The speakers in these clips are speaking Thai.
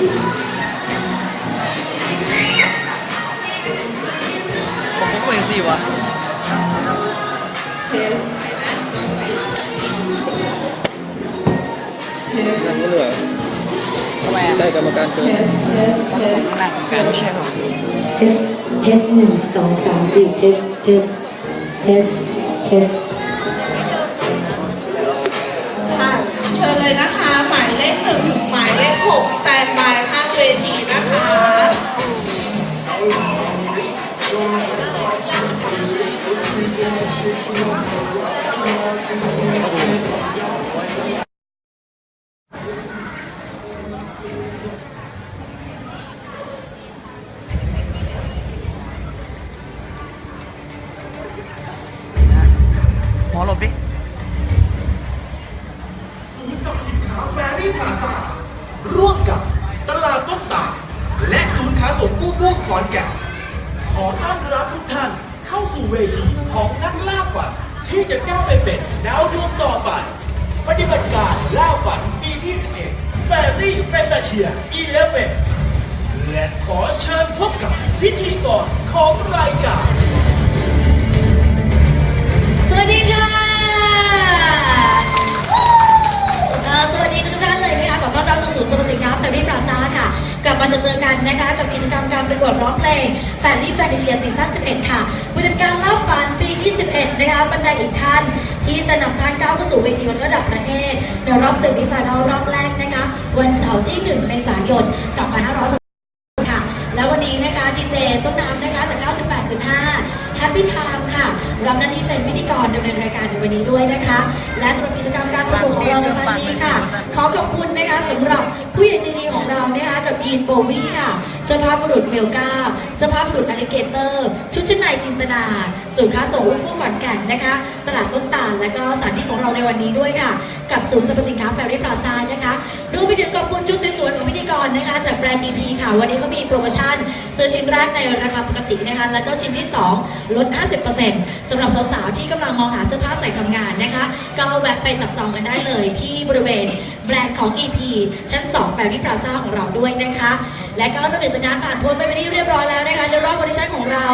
ผมก็เป็นสิวะนั่งไม่เหนื่อยทำไมอะได้กรรมการเกินหนักกันไม่ใช่หรอเทสเทสหนึ่งสองสามสี่เทสเทสเทสเทสค่ะเชิญเลยนะคะ หมายเลขหนึ่งถึงหมายเลขหกสแตนบายข้างเว ทีนะคะหัวหลบดิศูนย์สรรพสินค้าแฟรี่พลาซ่าร่วมกับ ต้นตาลและศูนย์ค้าส่งอู้ฟู่ขอนแก่นขอต้อนรับทุกท่านเข้าสู่เวทีของนักล่าฝันที่จะก้าวไปเป็นดาวดวงต่อไป ปฏิบัติการล่าฝันปีที่ 11แฟรี่แฟนตาเชีย11และขอเชิญพบกับพิธีกรของรายการ สู่ศูนย์สรรพสินค้าแฟรี่พลาซาค่ะ กลับมาจะเจอกันนะคะ กับกิจกรรมการประกวดร้องเพลงแฟรี่แฟนเชียซีซั่น11 ค่ะผู้จัดการเล่าฝันปีที่11นะคะบรรดาอีกท่านที่จะนำท่านก้าวเข้าสู่เวทีระดับประเทศในรอบเซมิฟแนลรอบแรกนะคะ วันเสาร์ที่ 1 เมษายน 2566ค่ะ แล้ววันนี้นะคะดีเจต้นน้ำนะคะจาก 98.5 Happy Time รับหน้าที่เป็นพิธีกรดำเนินรายการในวันนี้ด้วยนะคะ และสำหรับกิจกรรมการประกวดของเราในครั้งนี้ค่ะ ขอขอบคุณนะคะสำหรับผู้ใหญ่ใจดีของเรานะคะกับกีนโบวี่ค่ะเสื้อผ้าบุรุษเมลกา สื้อผ้าบุรุษอลิเกเตอร์ ชุดชั้นในจินตนาศูนค้าส่งลูกผู้ขอนแก่นนะคะ ตลาดต้นตาล และก็สถานที่ของเราในวันนี้ด้วยค่ะ กับศูนย์สรรพสินค้าแฟรี่พลาซานะคะรวมไปถึงขอบคุณชุดสวยๆของพิธีกรนะคะ จากแบรนด์ DP ค่ะ วันนี้เขามีโปรโมชั่นซื้อชิ้นแรกในราคาปกตินะคะ แล้วก็ชิ้นที่ 2 ลด 50%สำหรับสาวๆที่กำลังมองหาเสื้อผ้าใส่ทำงานนะคะ ก็แวะไปจับจองกันได้เลยที่บริเวณแบรนด์ของ EP ชั้น2 Ferry Plaza ของเราด้วยนะคะ และก็นอกเดือจากนั้นผ่านพ้นไปเป็นที่เรียบร้อยแล้วนะคะในรอบออดิชั่นของเรา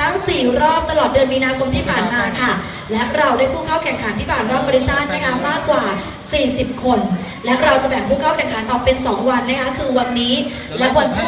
ทั้ง 4 รอบตลอดเดือนมีนาคมที่ผ่านมาค่ะ และเราได้ผู้เข้าแข่งขันที่ผ่านรอบออดิชั่นนะคะมากกว่า 40 คน และเราจะแบ่งผู้เข้าแข่งขันออกเป็น 2 วันนะคะคือวันนี้และวันพรุ่งนี้